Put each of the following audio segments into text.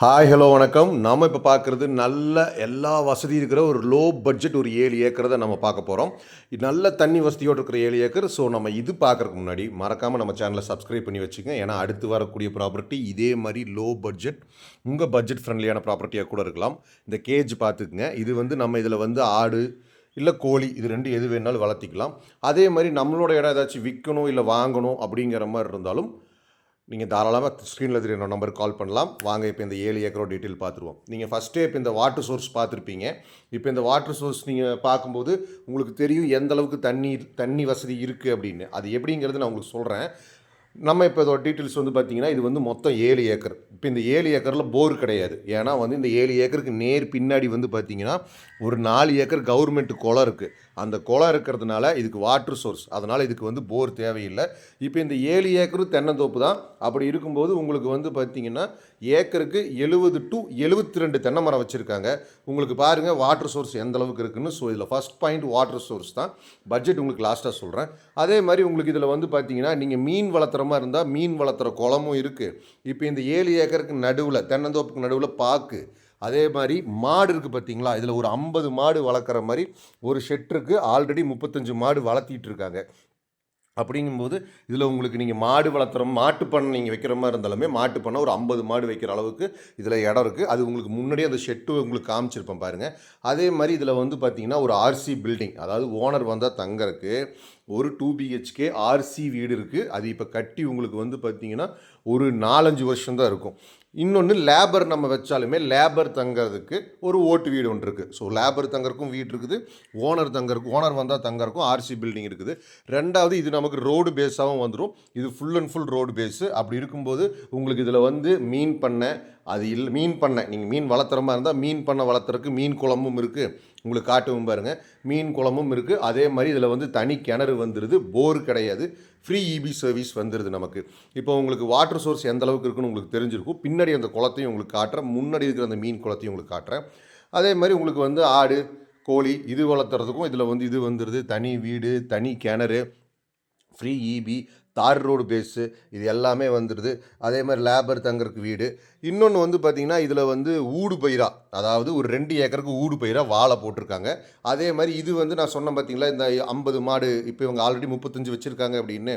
Hi hello வணக்கம். நாம் இப்போ பார்க்குறது நல்ல எல்லா வசதி இருக்கிற ஒரு லோ பட்ஜெட் ஒரு ஏழு ஏக்கரை தான் நம்ம பார்க்க போகிறோம் நல்ல தண்ணி வசதியோடு இருக்கிற ஏழு ஏக்கர். ஸோ நம்ம இது பார்க்குறதுக்கு முன்னாடி மறக்காமல் நம்ம சேனலை சப்ஸ்கிரைப் பண்ணி வச்சுக்கோங்க. ஏன்னா அடுத்து வரக்கூடிய ப்ராப்பர்ட்டி இதே மாதிரி லோ பட்ஜெட் உங்கள் பட்ஜெட் ஃப்ரெண்ட்லியான ப்ராப்பர்ட்டியாக கூட இருக்கலாம். இந்த கேஜ் பார்த்துக்குங்க. இது வந்து நம்ம இதில் வந்து ஆடு இல்லை கோழி இது ரெண்டு எது வேணாலும் வளர்த்திக்கலாம். அதே மாதிரி நம்மளோட இடம் ஏதாச்சும் விற்கணும் இல்லை வாங்கணும் அப்படிங்கிற மாதிரி இருந்தாலும் நீங்கள் தாராளமாக ஸ்க்ரீனில் தெரியுற நம்பருக்கு கால் பண்ணலாம். வாங்க இப்போ இந்த ஏழு ஏக்கரோட டீட்டெயில் பார்த்துருவோம் நீங்கள் ஃபஸ்ட்டே இப்போ இந்த வாட்டர் சோர்ஸ் பார்த்துருப்பீங்க இப்போ இந்த வாட்டர் சோர்ஸ் நீங்கள் பார்க்கும்போது உங்களுக்கு தெரியும் எந்த அளவுக்கு தண்ணி தண்ணி வசதி இருக்குது அப்படின்னு. அது எப்படிங்கிறது நான் உங்களுக்கு சொல்கிறேன் நம்ம இப்போ இதோட டீட்டெயில்ஸ் வந்து பார்த்தீங்கன்னா இது வந்து மொத்தம் ஏழு ஏக்கர். இப்போ இந்த ஏழு ஏக்கரில் போர் கிடையாது. ஏன்னா வந்து இந்த ஏழு ஏக்கருக்கு நேர் பின்னாடி வந்து பார்த்தீங்கன்னா ஒரு நாலு ஏக்கர் கவர்மெண்ட் குளம் இருக்குது அந்த குளம் இருக்கிறதுனால இதுக்கு வாட்டர் சோர்ஸ் அதனால் இதுக்கு வந்து போர் தேவையில்லை. இப்போ இந்த ஏழு ஏக்கரும் தென்னந்தோப்பு தான். அப்படி இருக்கும்போது உங்களுக்கு வந்து பார்த்தீங்கன்னா ஏக்கருக்கு எழுபது டு எழுபத்தி ரெண்டு தென்னை மரம் வச்சுருக்காங்க. உங்களுக்கு பாருங்கள் வாட்டர் சோர்ஸ் எந்த அளவுக்கு இருக்குன்னு. ஸோ இதில் ஃபஸ்ட் பாயிண்ட் வாட்டர் சோர்ஸ் தான். பட்ஜெட் உங்களுக்கு லாஸ்ட்டாக சொல்கிறேன் அதே மாதிரி உங்களுக்கு இதில் வந்து பார்த்தீங்கன்னா நீங்கள் மீன் வளர்த்துற மாதிரி இருந்தால் மீன் வளர்த்துற குளமும் இருக்குது இப்போ இந்த ஏழு ஏக்கருக்கு நடுவில் தென்னந்தோப்புக்கு நடுவில் பாக்கு அதே மாதிரி மாடு இருக்குது பார்த்தீங்களா இதில் ஒரு ஐம்பது மாடு வளர்க்குற மாதிரி ஒரு ஷெட்ருக்கு ஆல்ரெடி முப்பத்தஞ்சு மாடு வளர்த்திட்டு இருக்காங்க. அப்படிங்கும்போது இதில் உங்களுக்கு நீங்கள் மாடு வளர்த்துற மாட்டு பண்ணை நீங்கள் வைக்கிற மாதிரி இருந்தாலுமே மாட்டு பண்ணை ஒரு ஐம்பது மாடு வைக்கிற அளவுக்கு இதில் இடம் இருக்குது அது உங்களுக்கு முன்னாடியே அந்த ஷெட்டு உங்களுக்கு காமிச்சிருப்பேன் பாருங்கள் அதே மாதிரி இதில் வந்து பார்த்திங்கன்னா ஒரு ஆர்சி பில்டிங் அதாவது ஓனர் வந்தால் தங்கறக்கு ஒரு டூ பிஹெச்கே ஆர்சி வீடு இருக்குது அது இப்போ கட்டி உங்களுக்கு வந்து பார்த்தீங்கன்னா ஒரு நாலஞ்சு வருஷம் தான் இருக்கும். இன்னொன்று லேபர் நம்ம வச்சாலுமே லேபர் தங்கறதுக்கு ஒரு ஓட்டு வீடு ஒன்று இருக்குது ஸோ லேபர் தங்கறக்கும் வீடு இருக்குது. ஓனர் தங்கறக்கும் ஓனர் வந்தால் தங்கறக்கும் ஆர்சி பில்டிங் இருக்குது. ரெண்டாவது இது நமக்கு ரோடு பேஸாகவும் வந்துடும் இது full and full road base அப்படி இருக்கும்போது உங்களுக்கு இதில் வந்து மீன் பண்ணை அது இல்லை மீன் பண்ணை. நீங்கள் மீன் வளர்த்துற மாதிரி இருந்தால் மீன் பண்ணை வளர்த்துறதுக்கு மீன் குழம்பும் இருக்குது உங்களுக்கு காட்டவும் பாருங்கள் மீன் குளமும் இருக்குது அதே மாதிரி இதில் வந்து தனி கிணறு வந்துடுது போர் கிடையாது. ஃப்ரீ இபி சர்வீஸ் வந்துடுது நமக்கு. இப்போ உங்களுக்கு வாட்டர் சோர்ஸ் எந்த அளவுக்கு இருக்குன்னு உங்களுக்கு தெரிஞ்சிருக்கும். பின்னாடி அந்த குளத்தையும் உங்களுக்கு காட்டுறேன். முன்னாடி இருக்கிற அந்த மீன் குளத்தையும் உங்களுக்கு காட்டுறேன். அதே மாதிரி உங்களுக்கு வந்து ஆடு கோழி இது வளர்த்துறதுக்கும் இதில் வந்து இது வந்துடுது தனி வீடு தனி கிணறு ஃப்ரீ இபி தார் ரோடு பேஸு இது எல்லாமே வந்துடுது அதே மாதிரி லேபர் தங்கறதுக்கு வீடு. இன்னொன்று வந்து பார்த்திங்கன்னா இதில் வந்து ஊடு பயிரா அதாவது ஒரு ரெண்டு ஏக்கருக்கு ஊடு பயிரா வாழை போட்டிருக்காங்க. அதே மாதிரி இது வந்து நான் சொன்னேன் பார்த்தீங்களா இந்த ஐம்பது மாடு இப்போ இவங்க ஆல்ரெடி முப்பத்தஞ்சு வச்சுருக்காங்க அப்படின்னு.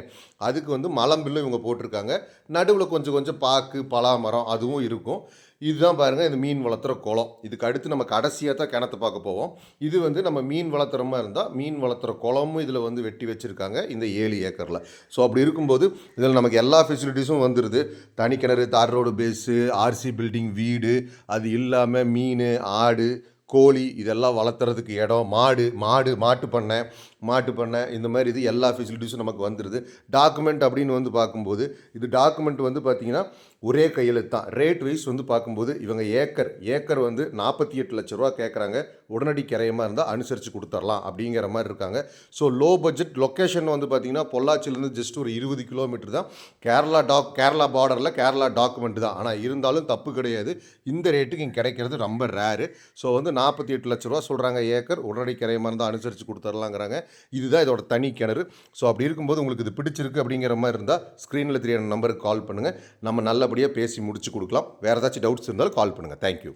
அதுக்கு வந்து மலம்பில்லும் இவங்க போட்டிருக்காங்க. நடுவில் கொஞ்சம் கொஞ்சம் பாக்கு பலாமரம் அதுவும் இருக்கும். இதுதான் பாருங்கள் இந்த மீன் வளர்த்துற குளம். இதுக்கு அடுத்து நம்ம கடைசியாக தான் கிணத்து பார்க்க போவோம். இது வந்து நம்ம மீன் வளர்த்துற மாதிரி இருந்தால் மீன் வளர்த்துற குளமும் இதில் வந்து வெட்டி வச்சுருக்காங்க இந்த ஏழு ஏக்கரில். ஸோ அப்படி இருக்கும்போது இதில் நமக்கு எல்லா ஃபெசிலிட்டிஸும் வந்துடுது தனி கிணறு தார் ரோடு பேஸு ஆர்சி பில்டிங் வீடு அது இல்லாமல் மீன் ஆடு கோழி இதெல்லாம் வளர்த்துறதுக்கு இடம் மாடு மாடு மாட்டு பண்ணை மாட்டு பண்ணை இந்த மாதிரி இது எல்லா ஃபெசிலிட்டிஸும் நமக்கு வந்துடுது டாக்குமெண்ட் அப்படின்னு வந்து பார்க்கும்போது இது டாக்குமெண்ட் வந்து பார்த்திங்கன்னா ஒரே கையெழுத்து தான். ரேட் வைஸ் வந்து பார்க்கும்போது இவங்க ஏக்கர் ஏக்கர் வந்து நாற்பத்தி எட்டு லட்ச ரூபா கேட்குறாங்க உடனடி கிரையமாக இருந்தால் அனுசரித்து கொடுத்துர்லாம் அப்படிங்கிற மாதிரி இருக்காங்க. ஸோ லோ பட்ஜெட் லொக்கேஷன் வந்து பார்த்திங்கன்னா பொள்ளாச்சியிலேருந்து ஜஸ்ட் ஒரு இருபது கிலோமீட்டர் தான். கேரளா டாக் கேரளா பார்டரில் கேரளா டாக்குமெண்ட் தான். ஆனால் இருந்தாலும் தப்பு கிடையாது. இந்த ரேட்டுக்கு இங்கே கிடைக்கிறது ரொம்ப ரேரு ஸோ வந்து நாற்பத்தி எட்டு லட்ச ரூபா சொல்கிறாங்க ஏக்கர். உடனடி கிரையமாக இருந்தால் அனுசரித்து கொடுத்துர்லாங்கிறாங்க இதுதான் இதோட தனி கிணறு. ஸோ அப்படி இருக்கும்போது உங்களுக்கு இது பிடிச்சிருக்கு அப்படிங்கிற மாதிரி இருந்தால் ஸ்க்ரீனில் தெரியாத நம்பருக்கு கால் பண்ணுங்கள் நம்ம நல்லபடியாக பேசி முடிச்சு கொடுக்கலாம். வேறு ஏதாச்சும் டவுட்ஸ் இருந்தாலும் கால் பண்ணுங்கள் தேங்க்யூ